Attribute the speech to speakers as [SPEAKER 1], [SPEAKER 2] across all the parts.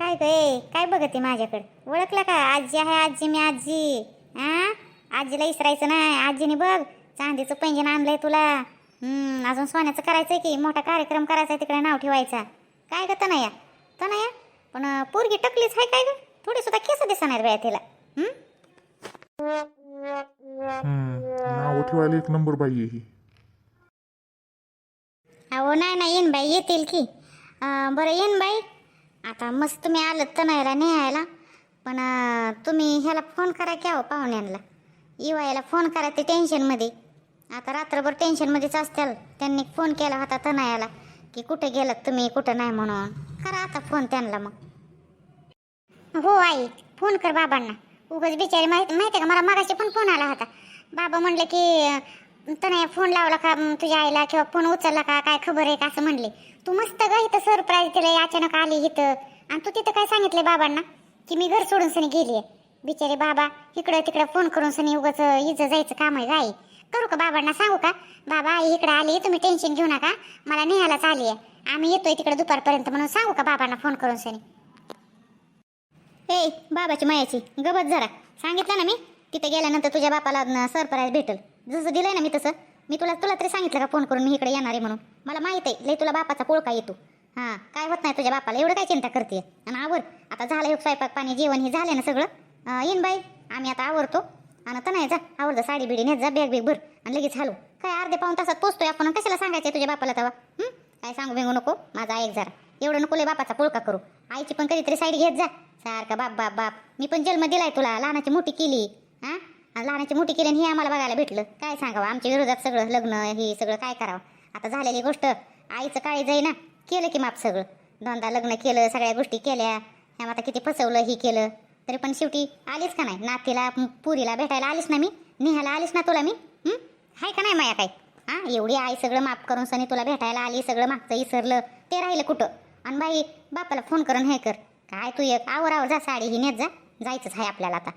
[SPEAKER 1] काय गे काय बघते माझ्याकडे? ओळखलं का? आजी आहे आजी मी आजी. हा आजीला इसरायचं नाही. आजीने बघ चांदीचं पैंजण आणलंय तुला. हम्म अजून सोन्याचं करायचंय की मोठा कार्यक्रम करायचा तिकडे नाव ठेवायचा. काय ग तनया? तनया? पण पोरगी टकलीच आहे काय ग? थोडी सुद्धा केस दिसणार बाया तिला.
[SPEAKER 2] नाव ठेवायला एक नंबर बाई आहे ही.
[SPEAKER 1] अहो नाही नाही येईन बाई येतील की. बरं येईन बाई. आता मस्त तुम्ही आलं तनयाला न्यायला पण तुम्ही ह्याला फोन करा की अहो पाहुण्यांना. इवायला फोन करा ते टेन्शनमध्ये आता रात्रभर टेन्शनमध्येच असतील. त्यांनी फोन केला होता तनयाला की कुठे गेलात तुम्ही कुठं नाही म्हणून. करा आता फोन त्यांना मग. हो आई फोन कर बाबांना. उगाच बिचारी माहिती माहिती आहे का? मला मागाशी पण फोन आला होता. बाबा म्हणले की तनया फोन लावला का तुझ्या आईला किंवा फोन उचलला का काय खबर आहे का असं म्हणले. तू मस्त ग इथं सरप्राईज दिलंय अचानक आली इथं. आणि तू तिथं काय सांगितलंय बाबांना? की मी घर सोडून सनी गेलीये. बिचारे बाबा इकडं तिकडं फोन करून सनी उगाच इथं जायचं काम आहे गाई करू का बाबांना सांगू का? बाबा आई इकडे आली तुम्ही टेन्शन घेऊ नका. मला नेहायलाच आली आहे आम्ही येतोय तिकडे दुपारपर्यंत म्हणून सांगू का बाबांना फोन करून सनी? ए बाबाची मायाची गबत जरा. सांगितलं ना मी? तिथे गेल्यानंतर तुझ्या बापाला सरप्राईज भेटेल. जसं दिलंय ना मी तसं. मी तुला तुला तरी सांगितलं का फोन करून मी इकडे येणार आहे म्हणून? मला माहीत आहे लय तुला बापाचा पोळका येतो. हां काय होत नाही तुझ्या बापाला? एवढं काय चिंता करते? आणि आवर आता झालं हे स्वयंपाक पाणी जेवण हे झालं ना सगळं? येईन बाई. आम्ही आता आवरतो. आणि तर नाही जा. आवडतं साडी बिडी नेत जा बॅग बिग भर. आणि लगेच हलू. काय अर्धे पाऊन तासात पोचतोय आपण? कशाला सांगायचं तुझ्या बापाला तेव्हा काय सांगू बिंगू नको? माझा ऐक जरा. एवढं नको लय बापाचा पोळका करू. आईची पण कधीतरी साईड घेत जा. सारखा बाप बाप बाप. मी पण जन्म दिलाय तुला. लहानाची मोठी केली. लहानाची मोठी केली हे आम्हाला बघायला भेटलं. काय सांगावं? आमच्या विरोधात सगळं लग्न हे सगळं काय करावं? आता झालेली गोष्ट आईचं काळी जाई ना केलं की माप सगळं. दोनदा लग्न केलं सगळ्या गोष्टी केल्या. ह्या आता किती फसवलं ही केलं. तरी पण शेवटी आलीच का नाही? नातीला पुरीला भेटायला आलीच ना मी? निहायला आलीच ना तुला मी? हाय का नाही माया काय हां एवढी आई सगळं माफ करून सनी तुला भेटायला आली सगळं मागचं इसरलं. ते राहिलं कुठं? आणि बाई बापाला फोन करून हे कर. काय तू एक आवर आवर जा साडी ही नेत जा. जायचंच आहे आपल्याला आता.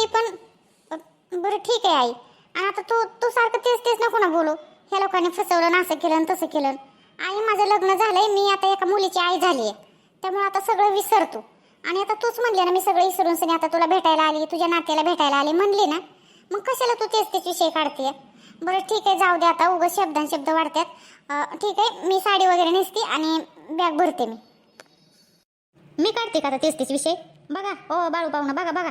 [SPEAKER 1] अगं आई पण बरं ठीक आहे आई. आणि आता तू तू सारखं तेच तेच नको ना बोलू. ह्या लोकांनी फसवलं ना असं केलं तसं केलं. आई माझं लग्न झालंय मी आता एका मुलीची आई झाली आहे. त्यामुळे आता सगळं विसरतो आणि आता तूच म्हणली ना मी सगळं विसरून सनी आता तुला भेटायला आली तुझ्या नात्याला भेटायला आली म्हणली ना. मग कशाला तू तेच तेच विषय काढते बरं ठीक आहे जाऊ दे आता उगं शब्दान शब्द वाढतात ठीक आहे मी साडी वगैरे नेसते आणि बॅग भरते मी. मी काढते का आता तेच तेच विषय? बघा हो, ओ बाळू पाहुणं बघा बघा.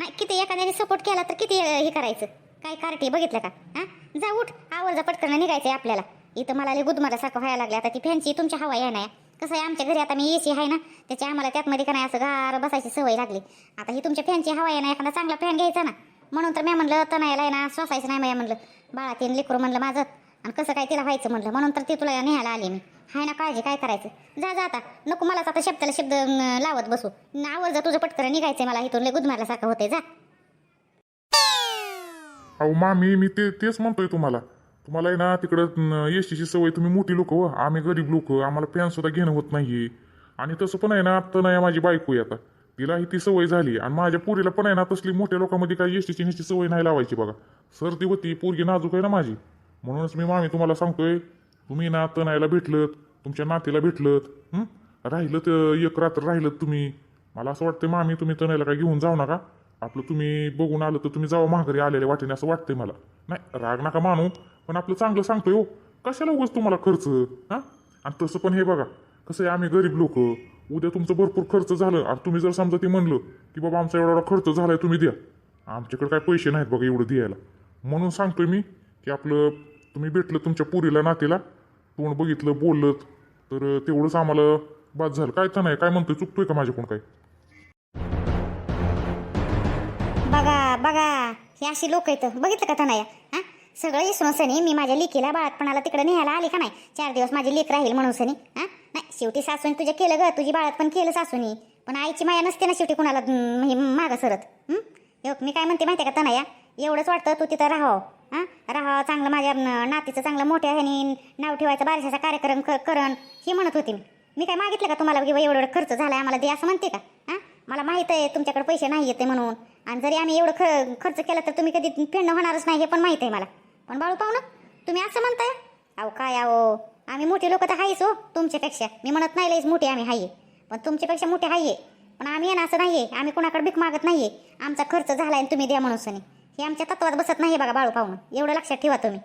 [SPEAKER 1] नाही किती एखाद्याने सपोर्ट केला तर किती हे करायचं? काय कार्टी बघितलं का? हा? जा उठ आवर्जा पटकन पटकन निघायचंय आपल्याला. इथं मला लय गुदमारासारखं व्हायला लागलं आता ती फॅनची तुमच्या हवा आहे ना कसं आहे आमच्या घरी आता मी एसी आहे ना त्याची आम्हाला त्यातमध्ये का नाही असं गार बसायची सवय लागली. आता ही तुमच्या फॅनची हवा आहे ना एखादा चांगला फॅन घ्यायचा ना. म्हणून तर मी म्हणलं तनायला आहे ना श्वासायचं नाही मी म्हणलं. बाळा तीन लेकरू म्हणलं माझं. आणि कसं काय तिला व्हायचं म्हणलं. म्हणून तर ती तुला न्यायला आली मी. हाय ना काळजी काय करायचं? जा जा आता. नको मलाच आता शब्दाला शब्द लावत बसू. आवर जा तुझं पटकन निघायचंय मला इथून. लय गुदमारल्यासारखं होतंय. जा.
[SPEAKER 2] अहो मामी मी ते तेच म्हणतोय तुम्हाला. तुम्हाला आहे ना तिकडं एसटीची सवय तुम्ही मोठी लोक हो. आम्ही गरीब लोक. आम्हाला फॅन सुद्धा घेणं होत नाही आणि तसं पण आहे ना आत्ता नाही माझी बायको आहे आता. तिलाही ती सवय झाली. आणि माझ्या पोरीला पण आहे ना तसली मोठ्या लोकांमध्ये काही एसटीची ह्याची सवय नाही लावायची बघा. सर्दी होती पोरगी नाजूक आहे ना माझी. म्हणूनच मी मामी तुम्हाला सांगतोय तुम्ही ना तणायला भेटलत तुमच्या नातीला भेटलत हं? राहिलं तर एक रात्र राहिलं तुम्ही. मला असं वाटतं मामी तुम्ही तणायला काय घेऊन जाऊ नका. आपलं तुम्ही बघून आलं तर तुम्ही जावं माघारी आलेल्या वाटेने असं वाटतंय मला. नाही राग नका मानू पण आपलं चांगलं सांगतोय हो. कशाला उगाच तुम्हाला खर्च हा? आणि तसं पण हे बघा कसं आहे आम्ही गरीब लोक. उद्या तुमचं भरपूर खर्च झालं आणि तुम्ही जर समजा ते म्हणलं की बाबा आमचा एवढा एवढा खर्च झालाय तुम्ही द्या. आमच्याकडे काय पैसे नाहीत बघा एवढं द्यायला. म्हणून सांगतोय मी की आपलं तुम्ही भेटलं तुमच्या पुरीला नातीला तोंड बघितलं बोललं तर तेवढंच आम्हाला बाद झालं. काय तर नाही काय म्हणतोय चुकतोय का माझ्याकडून काय?
[SPEAKER 1] बघा बघा हे अशी लोक आहेत. बघितलं का तनाया हा? सगळं विसरून सनी मी माझ्या लेकीला बाळातपणाला तिकडे न्यायला आली का नाही? चार दिवस माझी लेक राहील म्हणून सनी हा? नाही शेवटी सासून तुझ्या केलं ग तुझी बाळात पण केलं सासूनी. पण आईची माया नसते ना शेवटी कुणाला मागं सरत बघ, मी काय म्हणते माहिती आहे का तनाया एवढंच वाटतं तू तिथं राहावं. हां? राहावं चांगलं माझ्या नातीचं चांगलं मोठ्या ह्यानी नाव ठेवायचं बारशाचा कार्यक्रम क- करण हे म्हणत होती मी. मी काय मागितलं का तुम्हाला की एवढं एवढं खर्च झाला आम्हाला दे असं म्हणते का? हां? मला माहीत आहे तुमच्याकडे पैसे नाही येते म्हणून. आणि जरी आम्ही एवढं ख खर्च केला तर तुम्ही कधी फेडणं होणारच नाही हे पण माहीत आहे मला. पण बाळू पाहू ना तुम्ही असं म्हणताय? अहो काय अहो? आम्ही मोठे लोक तर आहेच हो तुमच्यापेक्षा. मी म्हणत नाही लईच मोठे आम्ही आहे पण तुमच्यापेक्षा मोठे आहे पण आम्ही आहे ना असं आहे आम्ही कोणाकडे भीक मागत नाही आहे आमचा खर्च झाला आणि तुम्ही द्या म्हणून सनी. हे आमच्या तत्वात बसत नाही बघा बाळू पाहून. एवढं लक्षात ठेवा तुम्ही.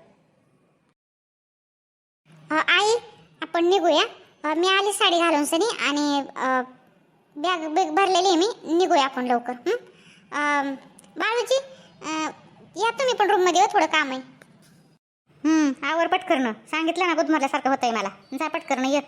[SPEAKER 1] आई आपण निघूया. मी आली साडी घालून सनी आणि बॅग बॅग भरलेली आहे मी. निघूया आपण लवकर. बाळूजी या तुम्ही पण रूममध्ये हो थोडं काम आहे. आवर पटकरणं सांगितलं ना गुदमरल्यासारखं होतंय मला. जा पटकरणं ये.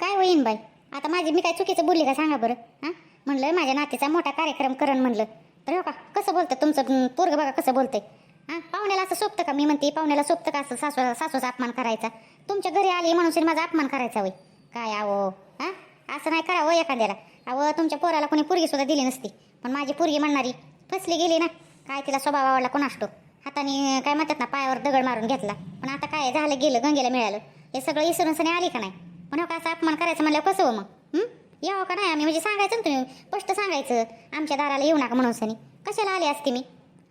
[SPEAKER 1] काय होईन बाई? आता माझी मी काय चुकीचं बोलली का सांगा बरं. हां? म्हणलं माझ्या नातीचा मोठा कार्यक्रम करण म्हणलं. तर हो का कसं बोलतं तुमचं पोरग बघा कसं बोलतंय. हां पाहुण्याला असं सोपतं का? मी म्हणते पाहुण्याला सोपतं का असं सासू सासूचा अपमान करायचा? तुमच्या घरी आली म्हणून माझा अपमान करायचा होय. काय आहो हां? असं नाही करावं हो एखाद्याला. अहो तुमच्या पोराला कोणी पोरगी सुद्धा दिली नसती. पण माझी पोरगी म्हणणारी फसली गेली ना. काय तिला स्वभाव आवडला कोण असतो? हाताने काय म्हणतात ना पायावर दगड मारून घेतला. पण आता काय झालं गेलं गंगेला मिळालं. हे सगळं इसरून सणी आली का नाही? पण हो का असं अपमान करायचं म्हणल्यावर कसं हो मग? हं? यावं का नाही आम्ही? म्हणजे सांगायचं ना तुम्ही स्पष्ट सांगायचं. आमच्या दाराला येऊ नका म्हणून सनी. कशाला आली असते मी?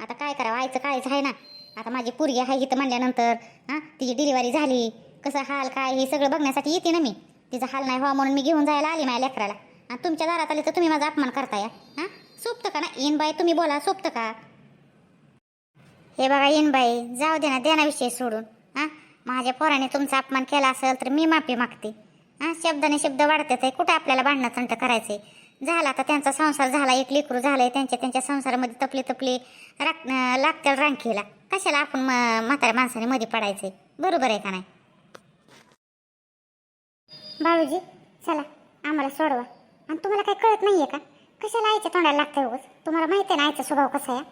[SPEAKER 1] आता काय करावं? आयचं कायचं आहे? ना. आता माझी पोरगी आहे इथं म्हणल्यानंतर हां तिची डिलिव्हरी झाली. कसं हाल काय हे सगळं बघण्यासाठी येते ना मी. तिचा हाल नाही व्हावा म्हणून मी घेऊन जायला आली माझ्या लेकराला. आणि तुमच्या दारात आले तर तुम्ही माझा अपमान करताय हां? सोपतं का ना? येईन बाई तुम्ही बोला सोपतं का? हे बघा येईन बाई. जाऊ दे ना द्या ना विषय सोडून हां? माझ्या पोराने तुमचा अपमान केला असेल तर मी माफी मागते. हां शब्दाने शब्द वाढतात आहे. कुठं आपल्याला भांडणं तंट करायचे झाला आता त्यांचा संसार झाला एक लेकरू झालंय त्यांच्या त्यांच्या संसारामध्ये तपले तपले राख लागतील रांखीला. कशाला आपण म- म्हाताऱ्या माणसाने मध्ये पडायचे बरोबर आहे का नाही? भाऊजी चला आम्हाला सोडवा. आणि तुम्हाला काही कळत नाहीये का? कशाला आईच्या तोंडाला लागतंय उगच? तुम्हाला माहिती आहे ना आईचा स्वभाव कसा आहे?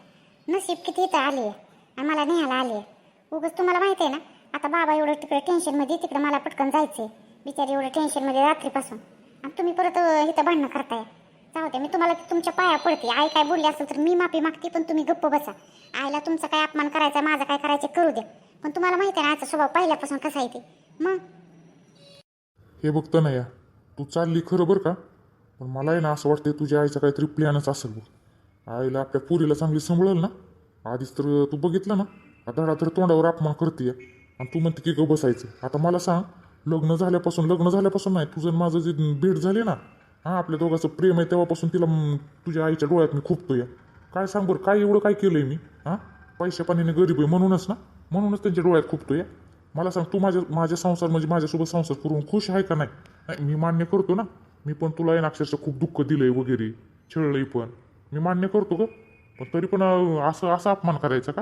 [SPEAKER 1] नशीब किती इथं आली आहे आणि मला न्यायला आली आहे उगच तुम्हाला माहिती आहे ना? आता बाबा एवढं तिकडे टेन्शनमध्ये तिकडे मला पटकन जायचंय. बिचारी एवढं टेन्शनमध्ये रात्रीपासून. आणि तुम्ही परत अं, इथं भांडणं करताय. जाऊ दे मी तुम्हाला तुमच्या पाया पडते. आई काय बोलली असेल तर मी माफी मागते पण तुम्ही गप्प बसा. आईला तुमचा काय अपमान करायचा माझा काय करायचं करू द्या पण तुम्हाला माहिती आहे ना आईचा स्वभाव पहिल्यापासून कसा आहे ते. मग?
[SPEAKER 2] हे बघतं ना या तू चालली खरं बरं का? पण मला आहे ना असं वाटतं तुझ्या आईचा काहीतरी प्लॅनच असेल बघ. आईला आपल्या पुरीला चांगली सांभाळेल ना? आधीच तर तू बघितलं ना? आता तर तोंडावर अपमान करते आणि तू म्हणते की ग बसायचं. आता मला सांग लग्न झाल्यापासून लग्न झाल्यापासून नाही तुझं आणि माझं जे भेट झाली ना हां आपल्या दोघांचं प्रेम आहे तेव्हापासून तिला म, तुझ्या आईच्या डोळ्यात मी खूपतो या काय सांग बरं काय एवढं काय केलं आहे मी हां? पैशा पाण्याने गरीब आहे म्हणूनच ना म्हणूनच त्यांच्या डोळ्यात खूपतो या मला सांग तू माझ्या माझ्या संसार म्हणजे माझ्यासोबत संसार करून खुश आहे का नाही? नाही मी मान्य करतो ना मी पण तुला आहे ना अक्षरशः खूप दुःख दिलंय वगैरे छळलंय पण. मी मान्य करतो ग पण तरी पण अं, असं असा अपमान करायचा का?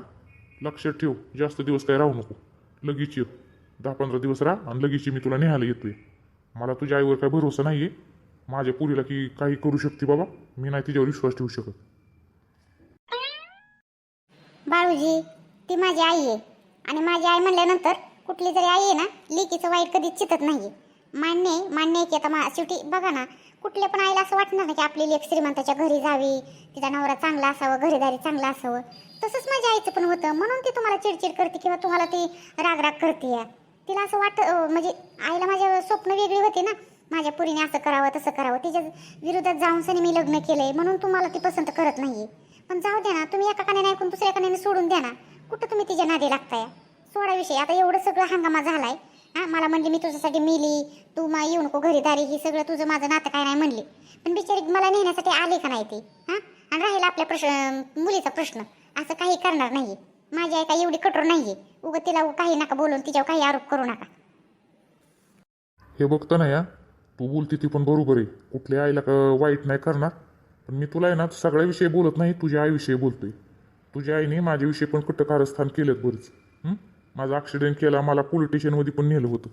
[SPEAKER 2] लक्षात ठेव जास्त दिवस काय राहू नको लगेच ये. दहा पंधरा दिवस राहा आणि लगेच मी तुला न्यायला येतोय. मला तुझ्या आईवर काय भरोसा नाही आहे माझ्या पुरीला की काही करू शकते बाबा. मी नाही तिच्यावर विश्वास ठेवू शकत.
[SPEAKER 1] बाळूजी ती माझी आई आहे. आणि माझी आई म्हणल्यानंतर कुठली जरी आई आहे ना लेकीचं वाईट कधीच चितत नाही मान्य आहे मान्य आहे की आता मा शेवटी बघा ना कुठल्या पण आईला असं वाटणार ना की आपली लेख श्रीमंताच्या घरी जावी तिचा नवरा चांगला असावं घरीदारी चांगला असावं. तसंच माझ्या आईचं पण होतं. म्हणून ती तुम्हाला चिडचिड करते किंवा तुम्हाला ती रागराग करते तिला असं वाटतं म्हणजे आईला माझ्या स्वप्न वेगळी होती ना. माझ्या पुरीने असं करावं तसं करावं. तिच्या विरोधात जाऊन सनी मी लग्न केलंय म्हणून तुम्हाला ती पसंत करत नाही पण जाऊ द्या ना तुम्ही एका कानाने ऐकून दुसऱ्या कानाने सोडून द्या ना. कुठं तुम्ही तिच्या नादी लागताय? सोडा विषय. आता एवढं सगळं हंगामा झालाय हा मला म्हणजे मी तुझ्यासाठी मिली तू मा येऊ नको घरीदारी ही सगळं तुझं माझं नातं काय नाही म्हणली. पण बिचारी मला नेण्यासाठी आले का नाही ती? हा? आणि राहिला आपल्या प्रश्न मुलीचा प्रश्न. असं काही करणार नाहीये. माझी आई काही एवढी कठोर नाहीये. उगं तिला काही नका बोलून तिच्यावर काही आरोप करू नका.
[SPEAKER 2] हे बघतं ना या तू बोलती ती पण बरोबर आहे. कुठल्या आईला का वाईट नाही करणार? पण मी तुला आहे ना सगळ्याविषयी बोलत नाही तुझ्या आईविषयी बोलतोय. तुझ्या आईने माझ्याविषयी पण कटककारस्थान केलं बरंच. हं? माझा ॲक्सिडेंट केला मला पोलीस स्टेशनमध्ये पण नेलं होतं.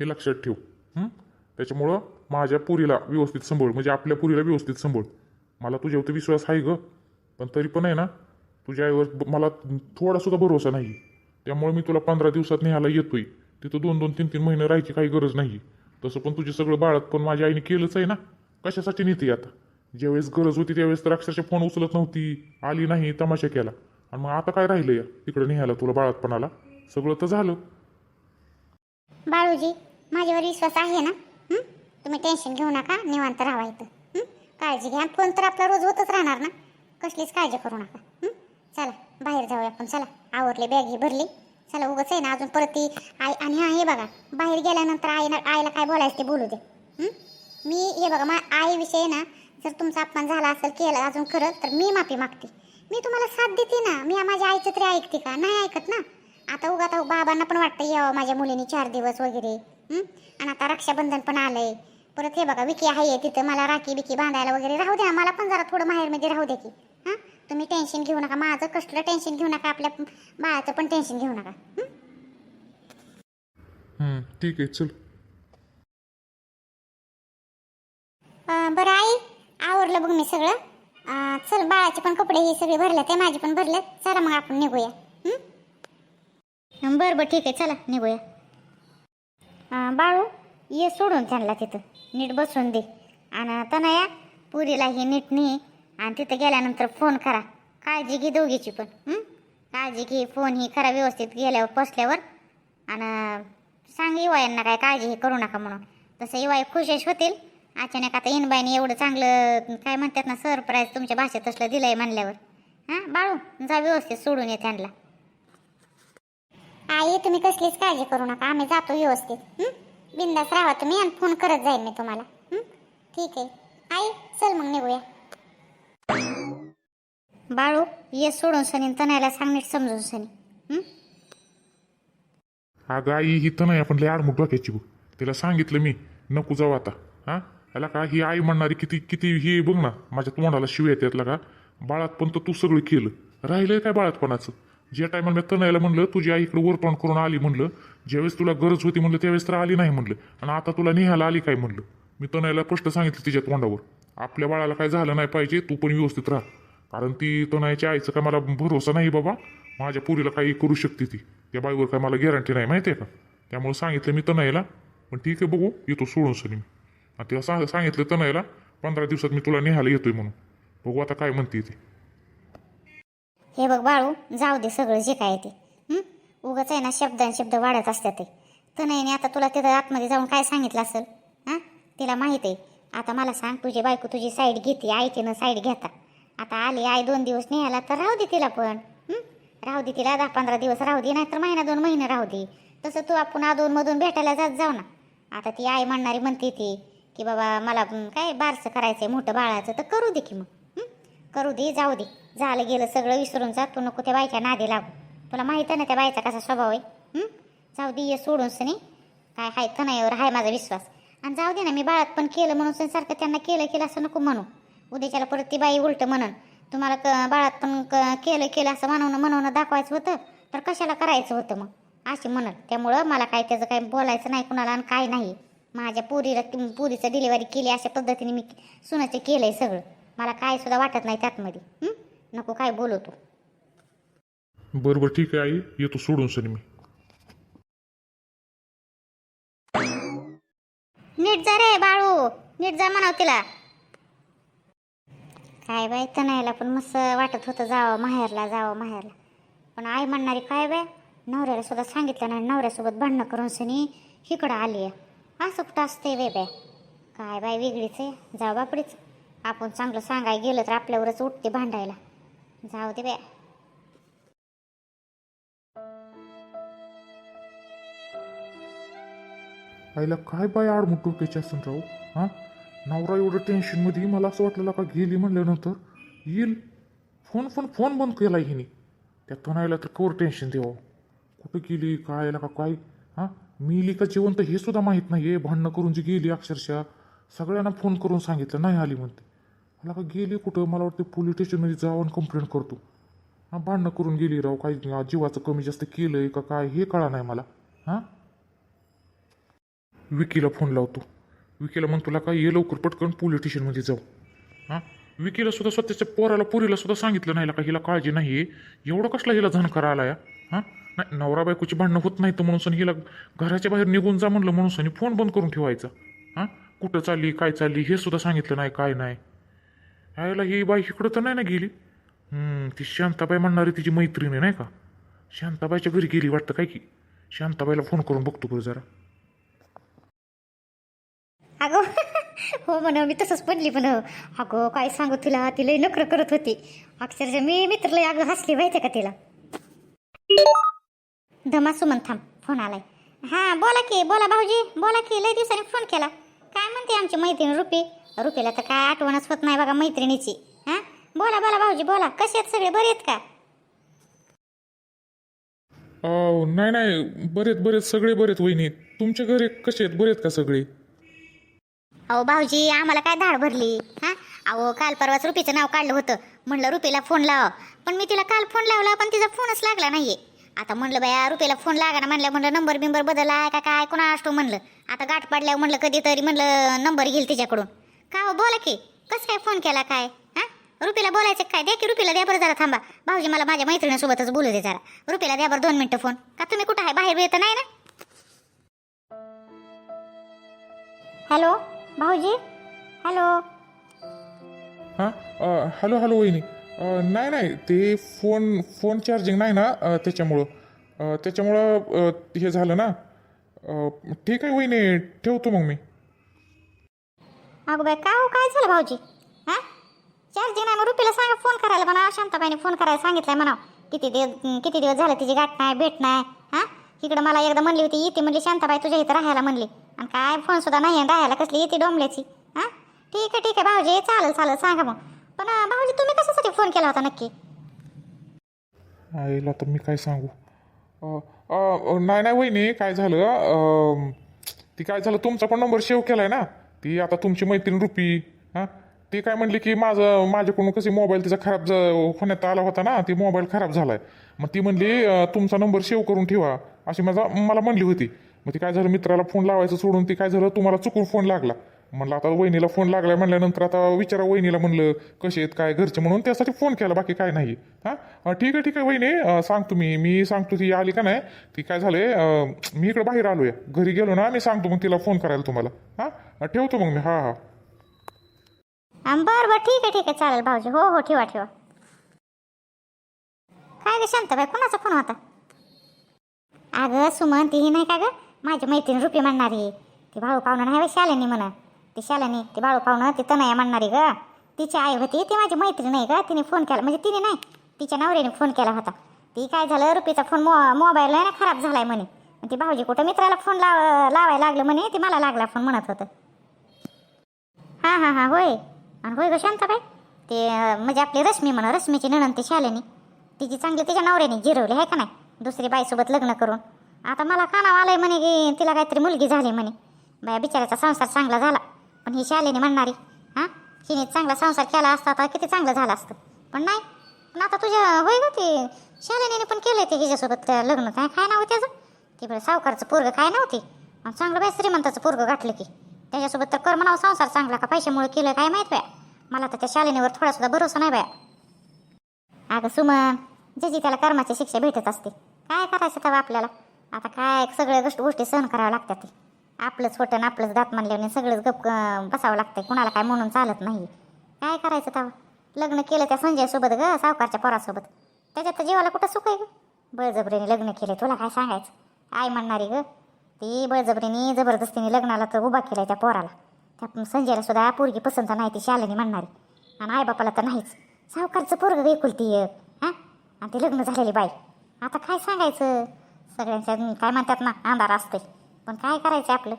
[SPEAKER 2] हे लक्षात ठेव. हं? त्याच्यामुळं माझ्या पुरीला व्यवस्थित सांभाळ. म्हणजे आपल्या पुरीला व्यवस्थित सांभाळ. मला तुझ्यावरती विश्वास आहे ग. पण तरी पण आहे ना तुझ्या आईवर मला थोडासुद्धा भरोसा नाही. त्यामुळे मी तुला पंधरा दिवसात न्यायला येतोय. तिथं दोन दोन तीन तीन महिने राहायची काही गरज नाही. तसं पण तुझे सगळं बाळत पण माझ्या आईने केलंच आहे ना. कशासाठी नेते आता? ज्यावेळेस गरज होती त्यावेळेस तर अक्षरशः फोन उचलत नव्हती. आली नाही तमाशा केला. आणि मग आता काय राहिलं या? तिकडे न्यायला तुला बाळातपणाला? सगळं तर झालं.
[SPEAKER 1] बाळूजी माझ्यावर विश्वास आहे ना? तुम्ही टेन्शन घेऊ नका. निवांत राहा इथं. काळजी घ्या. फोन तर आपला रोज होतच राहणार ना? कसलीच काळजी करू नका. चला बाहेर जाऊया आपण चला. आवरले ही भरली. चला उगाच आहे ना अजून परत ती आई आणि हा हे बघा बाहेर गेल्यानंतर आई आईला काय बोलायचं ते बोलू दे. हं? मी हे बघा मा आईविषयी ना जर तुमचा अपमान झाला असेल केला अजून खरं तर मी माफी मागते. मी तुम्हाला साथ देते ना. मी माझ्या आईचं तरी ऐकते का? नाही ऐकत ना. आता उगा आता बाबांना पण वाटतं यावं माझ्या मुलीने चार दिवस वगैरे हं? आणि आता रक्षाबंधन पण आलंय. परत हे बघा विकी आहे तिथं मला राखी बिकी बांधायला वगैरे राहू द्या. मला पण जरा थोडं माहेरमध्ये राहू द्या की. हां? तुम्ही टेन्शन घेऊ नका. माझं कसलं टेन्शन घेऊ नका. आपल्या बाळाचं पण टेन्शन घेऊ नका. हं?
[SPEAKER 2] ठीक आहे चल.
[SPEAKER 1] अं, बरं आई आवरलं बघ मी सगळं. अं, चल बाळाचे पण कपडे हे सगळे भरले ते माझे पण भरले चला मग आपण निघूया. बरं बरं ठीक आहे चला निघूया. अं, बाळू ये सोडून त्यांना तिथं. नीट बसून दे. आणि तनया पुरीला ही नीट ने आणि तिथं गेल्यानंतर फोन करा. काळजी घे दोघीची पण काळजी घे फोन ही करा व्यवस्थित गेल्यावर पोचल्यावर आणि सांग युवायांना काय काळजी हे करू नका म्हणून. तसं इवाय खुशेश होतील. अचानक आता इनबाईने एवढं चांगलं काय म्हणतात ना सरप्राईज तुमच्या भाषेत असलं दिलंय म्हणल्यावर. हां? बाळू जा व्यवस्थित सोडून ये त्यांना. आई तुम्ही कसलीच काळजी करू नका. आम्ही जातो व्यवस्थित बिंदास राहा तुम्ही आणि फोन करत जाईल मी तुम्हाला ठीक आहे. आई चल मग निघूया. बाळू ये सोडून सनी तनायला सांग नीट समजून सनी.
[SPEAKER 2] अगं आई ही तनाय आपण लय आडमुट डोक्याची बघ. तिला सांगितलं मी नको जाऊ आता. हा? याला का ही आई म्हणणारी किती किती ही बघ ना माझ्या तोंडाला शिव येतात का? बाळात पण तर तू सगळं केलं. राहिलंय काय बाळातपणाचं? ज्या टायमाला मी तनायला म्हणलं तुझी आई इकडे वरतोंड करून आली म्हणलं ज्यावेळेस तुला गरज होती म्हणलं त्यावेळेस तर आली नाही म्हणलं. आणि आता तुला नेहायला आली काय म्हणलं? मी तनायला स्पष्ट सांगितलं तिच्या तोंडावर. आपल्या बाळाला काय झालं नाही पाहिजे तू पण व्यवस्थित राहा. कारण ती तनयाच्या आईचं काय मला भरोसा नाही बाबा. माझ्या पुरीला काही करू शकते ती. त्या बाईवर काय मला गॅरंटी नाही माहिती आहे का? त्यामुळे सांगितलं मी तनयाला पण ठीक आहे बघू येतो सोडून सनी मी. आणि तिला सांग सांगितलं तनयाला पंधरा दिवसात मी तुला नेहायला येतोय म्हणून. बघू आता काय म्हणते ती.
[SPEAKER 1] हे बघ बाळू जाऊ दे सगळं जे काय ते. उगाच आहे ना शब्दान शब्द वाढत असतात ते. तनयने नाही आता तुला तिथं आतमध्ये जाऊन काय सांगितलं असेल? हां? तिला माहीत आहे. आता मला सांग तुझी बायको तुझी साईड घेते आईची न साईड घेता. आता आली आई दोन दिवस न्यायला तर राहू दे तिला पण. राहू दे तिला दहा पंधरा दिवस राहू दे नाहीतर महिना दोन महिने राहू दे. तसं तू आपण अधून मधून भेटायला जात जाऊ ना. आता ती आई म्हणणारी म्हणते ती की बाबा मला काय बारसं करायचंय मोठं बाळाचं तर करू दे की मग. करू दे जाऊ दे. झालं गेलं सगळं विसरून जा तू नको त्या बायच्या नादी लागू. तुला माहीत आहे ना त्या बायचा कसा स्वभाव आहे? जाऊ दे ये सोडून नाही काय हाय तनाईवर हाय माझा विश्वास. आणि जाऊ दे ना मी बाळात पण केलं म्हणून सारखं त्यांना केलं केलं असं नको म्हणू. उद्याच्याला परत ती बाई उलट म्हणून तुम्हाला क बाळात पण क- केलं केलं असं म्हणवणं म्हणवणं दाखवायचं होतं तर कशाला करायचं होतं मग? अशी म्हणत त्यामुळं मला काय त्याचं काही बोलायचं नाही कुणाला आणि काय नाही. माझ्या पुरीला पुरीचं डिलिव्हरी केली अशा पद्धतीने मी सुनाचं केलंय सगळं. मला काय सुद्धा वाटत नाही त्यातमध्ये. नको काय बोलवतो
[SPEAKER 2] बरं बरं ठीक आहे आई. येतो सोडून सर मी.
[SPEAKER 1] नीट जा रे बाळू. नीट जा म्हणाव तिला. काय बाय तणायला पण मस्त वाटत होतं जावं माहेरला जावं माहेरला. पण आई म्हणणारी काय बाय नवऱ्याला सुद्धा सांगितलं नाही नवऱ्यासोबत भांडणं करून सनी इकडं आली आहे असं कुठं असते वे बाय काय बाय वेगळीच आहे. जाऊ बापडीच. आपण चांगलं सांगायला गेलं तर आपल्यावरच उठते भांडायला. जाऊ दे बाय
[SPEAKER 2] आईला काय बाय आडमुठ डोक्याची असून राहू? हां? नवरा एवढं टेन्शनमध्ये मला असं वाटलं का गेली म्हणल्यानंतर. येईल. फोन फोन फोन बंद केला हिने. त्या तणायला तर कवर टेन्शन देवा. कुठं गेली काय आयला का काय? हां? मिली का जिवंत हे सुद्धा माहीत नाही आहे भांडणं करून जी गेली अक्षरशः. सगळ्यांना फोन करून सांगितलं नाही आली म्हणते. मला का गेली कुठं? मला वाटतं पोलीस स्टेशनमध्ये जाऊन कंप्लेंट करतो. हां भांडणं करून गेली राव. काय जीवाचं कमी जास्त केलं आहे का काय हे कळा नाही मला. हां? विकीला फोन लावतो. विकीला मग तुला काय ये लवकर पटकन पोलीस स्टेशनमध्ये जाऊ. हां? विकीला सुद्धा स्वतःच्या पोराला पोरीला सुद्धा सांगितलं नाही का हिला काळजी नाही आहे एवढं कसला हिला झणकार आला या हां? नाही नवरा बायकोची भांडणं होत नाही तर म्हणून सनी हिला घराच्या बाहेर निघून जा म्हणलं म्हणून सनी फोन बंद करून ठेवायचा. हां? कुठं चालली काय चालली हे सुद्धा सांगितलं नाही काय नाही. यायला ही बाई इकडं तर नाही ना गेली? ती शांताबाई म्हणणारी तिची मैत्रीण आहे नाही का? शांताबाईच्या घरी गेली वाटतं काय की? शांताबाईला फोन करून बघतो बरं जरा.
[SPEAKER 1] अगो हो म्हणा मी तसंच पडली पण अगो काय सांगू तुला तिला नखरं करत होती. अक्षरशः मी मित्रला अगं हसली माहिती का तिला? धमा सुमन थांब फोन आलाय. हां बोला की बोला भाऊजी बोला की लय दिवसांनी फोन केला. काय म्हणते आमची मैत्रीण रुपी? रुपीला तर काय आठवणच होत नाही बघा मैत्रिणीची. हां? बोला बोला भाऊजी बोला. कसे आहेत सगळे? बरे आहेत का?
[SPEAKER 2] अहो, नाही नाही. बरेत बरेत सगळे बरेत वहिनी. तुमच्या घरी कसे आहेत? बरेत का सगळे?
[SPEAKER 1] अहो भाऊजी आम्हाला काय धाड भरली? हा? अहो काल परवाच रुपीचं नाव काढलं होतं. म्हणलं रुपीला फोन लाव. पण मी तिला काल फोन लावला पण तिचा फोनच लागला नाहीये. आता म्हणलं बाया रुपीला फोन लागा ना म्हणलं म्हणलं नंबर बिंबर बदलला का काय? कोणा असतो म्हणलं. आता गाठ पाडल्यावर म्हणलं कधीतरी म्हणलं नंबर घेईल तिच्याकडून. का हो बोला की कसं काय फोन केला काय? हां? रुपीला बोलायचं काय? द्या की रुपीला द्या बरं जरा थांबा. भाऊजी मला माझ्या मैत्रिणीसोबतच बोलू दे जरा. रुपीला द्या बरं दोन मिनटं फोन. का तुम्ही कुठं आहे? बाहेर येत नाही ना? हॅलो? भाऊजी? हॅलो?
[SPEAKER 2] हां हॅलो हॅलो वहिनी. नाही नाही ते फोन फोन चार्जिंग नाही ना त्याच्यामुळं. त्याच्यामुळं हे झालं ना. ठीक आहे वहिनी ठेवतो मग मी.
[SPEAKER 1] अगं बाय काय हो काय झालं भाऊजी? हा? चार्जिंग नाही मग रुपीला सांगा फोन करायला म्हणा शांताबाईने फोन करायला सांगितलंय म्हणा किती दिवस किती दिवस झाले तिची गाठ नाही भेट नाही हा? इकडं मला एकदा म्हणली होती येते म्हणली शांताबाई तुझ्या इथं राहायला म्हणली. आणि काय फोन सुद्धा नाही आहे राहायला कसली येते डोंबल्याची. हां? ठीक आहे ठीक आहे भाऊजी चालेल चालेल सांगा मग. पण भाऊजी तुम्ही कशासाठी फोन केला होता नक्की?
[SPEAKER 2] आईला तर मी काय सांगू? अ, अ, नाही नाही वहिनी काय झालं अ, ती काय झालं तुमचा पण नंबर सेव्ह केलाय ना? ती आता तुमची मैत्रीण रुपी हां? ती काय म्हणली की माझं माझ्याकडून कसे मोबाईल तिचा खराब ज होण्यात आला होता ना ती मोबाईल खराब झालाय. मग ती म्हणली तुमचा नंबर सेव्ह करून ठेवा. अशी माझा मला म्हणली होती. मग ती काय झालं मित्राला फोन लावायचं सोडून ती काय झालं तुम्हाला चुकून फोन लागला. म्हणलं आता वहिनीला फोन लागला म्हणल्यानंतर आता विचारा वहिनीला म्हणलं कसे आहेत काय घरचे म्हणून. त्यासाठी फोन केला बाकी काय नाही. हां? ठीक आहे ठीक आहे वहिनी. सांगतो मी मी सांगतो ती आली का नाही? ती काय झालंय मी इकडं बाहेर आलो या घरी गेलो ना मी सांगतो मग तिला फोन करायला तुम्हाला. हां? ठेवतो मग मी. हां हां.
[SPEAKER 1] बरं बरं ठीक आहे ठीक आहे. चालेल भाऊजी. हो हो ठेवा ठेवा. काय ग शांताबाई कोणाचा फोन होता? अगं सुमन तीही नाही का ग? माझी मैत्रीण रुपी म्हणणारी ती बाळू पाहुणं नाही वय शालिनी म्हणा. ती शालिनी ती बाळू पाहुणं ती तनया म्हणणारी ग. तिची आई होती ती माझी मैत्रीण आहे ग. तिने फोन केला म्हणजे तिने नाही तिच्या नवऱ्याने फोन केला होता. ती काय झालं रुपीचा फोन मो मोबाईल आहे ना खराब झालाय म्हणे. ती भाऊजी कुठं मित्राला फोन लाव लावायला लागलं म्हणे ती मला लागला फोन म्हणत होतं. हां हां हां होय. आणि होय ग शांताबाई ते म्हणजे आपली रश्मी म्हणा रश्मीची नणन ते शालेनी तिची चांगली तिच्या नवऱ्याने जिरवली आहे का नाही? दुसरी बाईसोबत लग्न करून. आता मला कानाव आलंय म्हणे की तिला काहीतरी मुलगी झाली म्हणे. बाया बिचाराचा संसार चांगला झाला पण ही शालेनी म्हणणारी हां? हिने चांगला संसार केला असता आता किती चांगलं झालं असतं. पण नाही पण आता तुझ्या होय ग ते शालेनीने पण केलंय ते हिच्यासोबत लग्न. काय काय नाव त्याचं? ते सावकारचं पोरगं काय नव्हती आणि चांगलं बाई श्रीमंताचं पोरगं गाठलं की. त्याच्यासोबत तर कर म्हणावं संसार चांगला का? पैशामुळे केलं काय माहीत बाया? मला तर त्या शालिनीवर थोडा सुद्धा भरोसा नाही बाया. अगं सुमन ज्याची त्याला कर्माची शिक्षा भेटत असते. काय करायचं तेव्हा आपल्याला? आता काय सगळ्या गोष्टी गोष्टी सहन कराव्या लागतात ते. आपलंच होतं आपलंच दात मानल्याने सगळंच गप बसावं लागतंय. कुणाला काय म्हणून चालत नाही. काय करायचं तेव्हा लग्न केलं त्या संजयसोबत ग सावकारच्या पोरासोबत. त्याच्यात तर जीवाला कुठं सुख आहे ग? बळजबरीने लग्न केले तुला काय सांगायचं? आई म्हणणारी ग ती बळजबरीने जबरदस्तीने लग्नाला तर उभा केलाय त्या पोराला. त्या संजयला सुद्धा पोरगी पसंत नाही ती शालिनी म्हणणारी. आणि आईबापाला तर नाहीच. सावकारचं पोरग एकुलती एक हां? आणि ते लग्न झालेली बाई. आता काय सांगायचं? सगळ्यांच्या काय म्हणतात ना अंधार असते पण काय करायचं आपलं?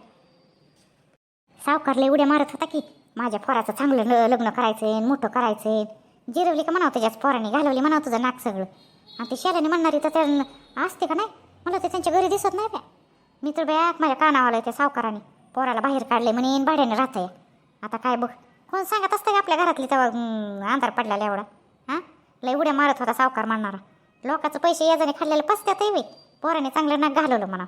[SPEAKER 1] सावकारला उड्या मारत होता की माझ्या पोराचं चांगलं लग्न करायचं मोठं करायचं जिरवली का म्हणावं त्याच्याच पोराने घालवली म्हणावं तुझं नाक सगळं. आणि ते शाल्याने म्हणणारी तर त्या असते का नाही? मला ते त्यांच्या घरी दिसत नाही बा मी तर बॅग माझ्या कानावाला त्या सावकाराने. पोराला बाहेर काढले म्हणे भाड्याने राहतंय. आता काय बघ. कोण सांगत असतं का आपल्या घरातली तेव्हा अंधार पडलेला एवढा? हां? लय उड्या मारत होता सावकार म्हणणारा. लोकांचं पैसे याजाने खाल्लेलं पसत्यात वे पोराने चांगलं नाक घालवलं म्हणा.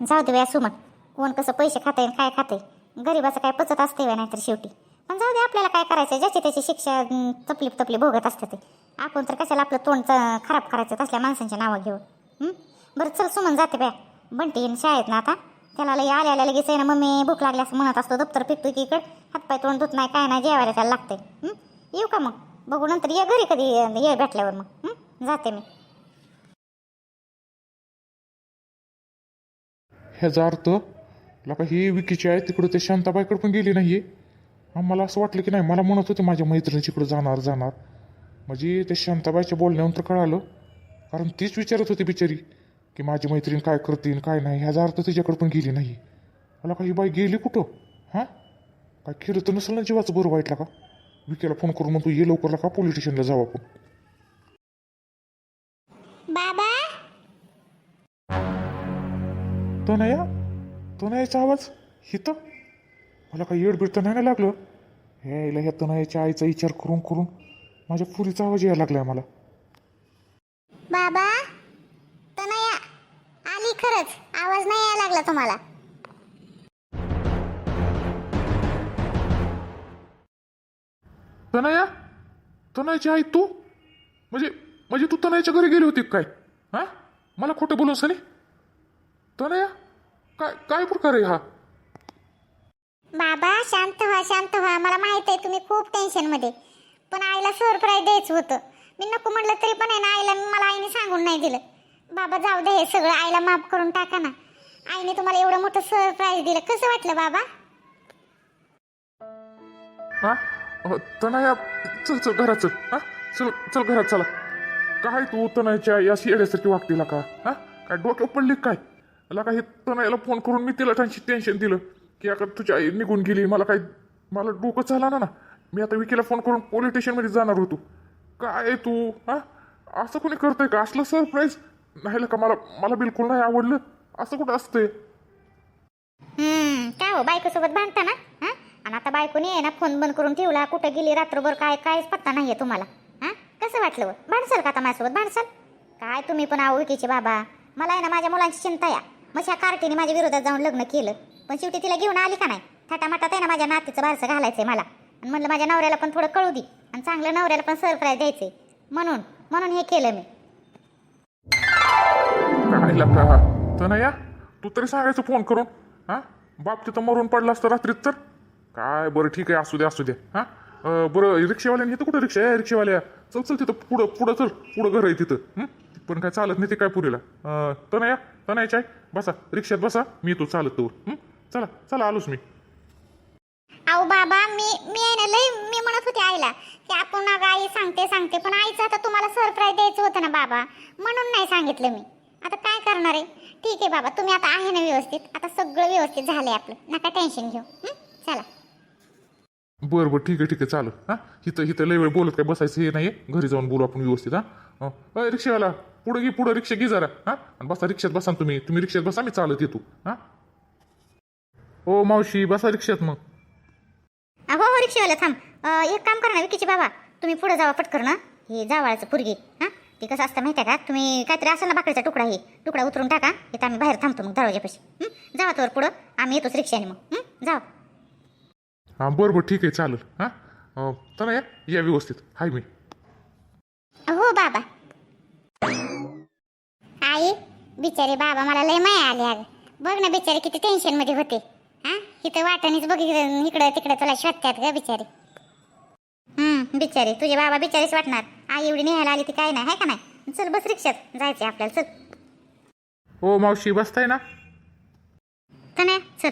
[SPEAKER 1] जाऊ दे व्या सुमन कोण कसं पैसे खाते काय खाते गरीबाचं काय पचत असते व्या नाहीतर शेवटी. पण जाऊ दे आपल्याला काय करायचं ज्याची त्याची शिक्षा तपली तपली भोगत असते ते. आपण तर कशाला आपलं तोंड खराब करायचं तसल्या माणसांच्या नावं घेऊन. बरं चल सुमन जाते ब्या. बंटी येईन शाळेत ना आता? त्याला लई आल्या आल्या लगेच आहे ना मम्मी भूक लागली असं म्हणत असतो दप्तर पिकतो की इकडं. हातपाय तोंड धुत नाही काय नाही जेवायला त्याला लागतंय. येऊ का मग? बघू नंतर ये घरी कधी ये भेटल्यावर मग. जाते मी.
[SPEAKER 2] ह्याचा अर्थ लका ही विकीची आहे तिकडं ते शांताबाईकडे पण गेली नाही हा, मला असं वाटलं की नाही मला म्हणत होते माझ्या मैत्रिणीच्याकडे जाणार जाणार. म्हणजे ते शांताबाईच्या बोलण्यानंतर कळालं. कारण तीच विचारत होती बिचारी. की माझी मैत्रीण काय करतील काय नाही ह्याचा अर्थ तिच्याकडे पण गेली नाही. मला काही बाई गेली कुठं? हां? काय केलं तर नसेल ना जीवाचं बरं वाईटला का? विकेला फोन करून मग तू ये लवकरला का पोलीस स्टेशनला जाऊ आपण?
[SPEAKER 1] बाबा?
[SPEAKER 2] तनया तनयाचा आवाज? हिथं मला काही येडबीड तर नाही लागलं? हे यायला ह्या तनयाच्या आईचा विचार करून करून माझ्या पुरीचा आवाज यायला लागलाय मला.
[SPEAKER 1] बाबा? खरंच आवाज नाही यायला लागला तुम्हाला.
[SPEAKER 2] तनया तनयाची आई तू? म्हणजे म्हणजे तू तनयाच्या घरी गेली होती काय? हा? मला खोटं बोलून सनी तनया काय काय प्रकार आहे हा?
[SPEAKER 1] बाबा शांत व्हा शांत व्हा. मला माहीत आहे तुम्ही खूप टेन्शनमध्ये. पण आईला सरप्राईज द्यायचं होतं. मी नको म्हटलं तरी पण आहे ना आईला मला आईने सांगून नाही दिलं. बाबा जाऊ दे हे सगळं आईला माफ करून टाका ना. आईने तुम्हाला एवढं मोठं सरप्राईज दिलं. कसं वाटलं बाबा?
[SPEAKER 2] हा? अ, तनया चल चल घरात चल. हा? चल चल घरात चला. काय तू तनयाच्या आई अशी येण्यासारखी वागतीला का? हा? काय डोक्यावर पडली काय? मला काही तनयाला फोन करून मी तिला टेन्शन टेन्शन दिलं. की आता तुझी आई निघून गेली. मला काही मला डोकं चालणार ना. ना मी आता विकीला फोन करून पोलीस स्टेशनमध्ये जाणार होतो. काय तू? हा? असं कोणी करतोय का? असलं सरप्राईज नाही का मला मला बिलकुल नाही आवडलं. असं कुठं असते
[SPEAKER 1] हम्म काय हो बायकोसोबत भांडता ना हा? आणि आता बायकोने आहे ना फोन बंद करून ठेवला कुठं गेली रात्रभर काय कायच पत्ता नाहीये तुम्हाला. हा? कसं वाटलं बरं? भांडसाल का आता माझ्यासोबत? भांडसाल? काय तुम्ही पण आवडकीचे बाबा. मला आहे ना माझ्या मुलांची चिंता या. मग ह्या कार्टीने माझ्या विरोधात जाऊन लग्न केलं. पण शेवटी तिला घेऊन आली का नाही? थाटामाटात आहे ना माझ्या नातीचं बारसं घालायचंय मला. आणि म्हणलं माझ्या नवऱ्याला पण थोडं कळू दे. आणि चांगलं नवऱ्याला पण सरप्राईज द्यायचंय. म्हणून म्हणून हे केलं मी.
[SPEAKER 2] राहिला प्रहार तर ना या? तू तरी सांगायचं फोन करून. हां? बाप तिथं मरून पडला असतं रात्रीत तर? काय बरं ठीक आहे असू दे असू दे. हां? बरं रिक्षावाल्याने इथं कुठं रिक्षा आहे रिक्षावाल्या? चल चल तिथं पुढं पुढं चल पुढं घर आहे तिथं. पण काय चालत नाही ते काय पुरीला? या? तर नाही चाय बसा रिक्षात बसा. मी येतो चालत तोवर चला चला आलोच मी.
[SPEAKER 1] अहो बाबा मी मी आहे ना लय मी म्हणत होते आईला की आपण आई सांगते सांगते पण आईचं आता तुम्हाला सरप्राईज द्यायचं होतं ना बाबा. म्हणून नाही सांगितलं मी. आता काय करणार आहे? ठीक आहे बाबा तुम्ही आता आहे ना व्यवस्थित. आता सगळं व्यवस्थित झालंय आपलं. नका टेन्शन घेऊ. हं? चला.
[SPEAKER 2] बरं बरं. ठीक आहे ठीक आहे. चालू. हां? इथं इथं लय वेळ बोलत काय बसायचं हे नाही घरी जाऊन बोलू आपण व्यवस्थित हां? अं, अय, रिक्षावाला. पुढं घे पुढं रिक्षा घे जरा हां? आणि बसा रिक्षात बसा ना तुम्ही. तुम्ही रिक्षात बसा मी चालत येतो हां? ओ मावशी बसा रिक्षात मग.
[SPEAKER 1] अहो हो रिक्षावाला थांब. अं, एक काम करा ना विकीचे बाबा तुम्ही पुढे जावा पटकर ना हे जावाळाचं पुरगी हां? ते कसं असतं माहिती आहे का? तुम्ही काहीतरी असेल ना बाकडीचा तुकडा हे तुकडा उतरून टाका इथं आम्ही बाहेर थांबतो मग दरवाजापाशी हं? जावा तोवर पुढं. आम्ही येतोच रिक्षाने मग. हं? जावा
[SPEAKER 2] हां बरं बरं ठीक आहे चालेल. हां? तर या. या व्यवस्थित. हाय मी.
[SPEAKER 1] हो बाबा. आई बिचारे बाबा मला लय माया आली अगं. बघ ना बिचारे किती टेन्शनमध्ये होते. हा? इथं वाटाणीच बघ इकडं इकडं तिकडं तुला शोधतात ग बिचारे. बिचारे तुझे बाबा बिचारीच वाटणार. आई एवढी निघायला आली ती काय नाही आहे का नाही? चल बस रिक्षात जायचंय आपल्याला चल.
[SPEAKER 2] ओ मावशी बसताय ना?
[SPEAKER 1] का नाही चल.